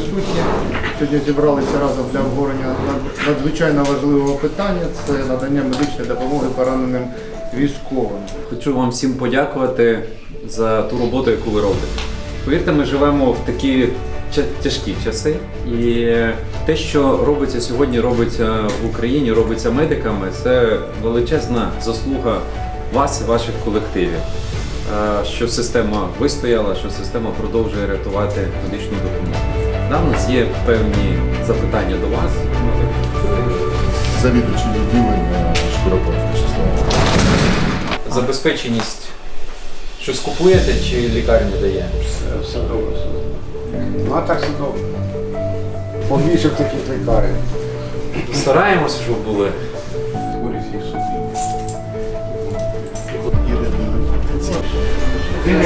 сьогодні зібралися разом для обговорення надзвичайно важливого питання це надання медичної допомоги пораненим військовим. Хочу вам всім подякувати за ту роботу, яку ви робите. Повірте, ми живемо в такі тяжкі часи, і те, що робиться сьогодні, робиться в Україні, робиться медиками, це величезна заслуга вас і ваших колективів. Е, Що система вистояла, що система продовжує рятувати медичну допомогу. Да, у нас є певні запитання до вас. завідувачі відділення шкуропатне число. Забезпеченість щось купуєте чи лікарня дає? Все, все добре, все добре. Ну а так все добре. В таких лікарень. Стараємося, щоб були. Я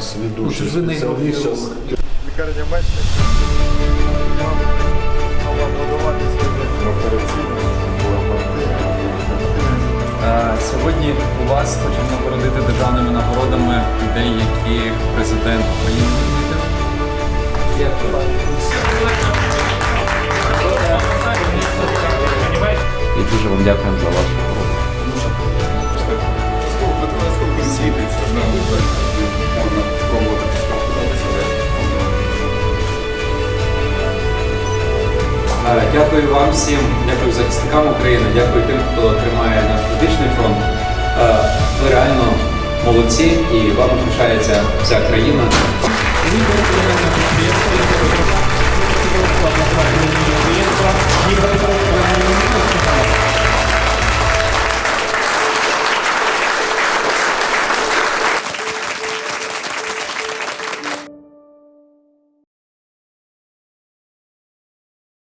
нас Ну, не спеціаліст зараз. Лікарня мала будуватися операційно, Е, Сьогодні у вас хочемо нагородити державними нагородами людей, яких президент України відмітив. І дуже вам дякуємо за вашу Дякую вам всім, дякую захисникам України, дякую тим, хто тримає наш медичний фронт. Е, Ви реально молодці і вам пишається вся країна.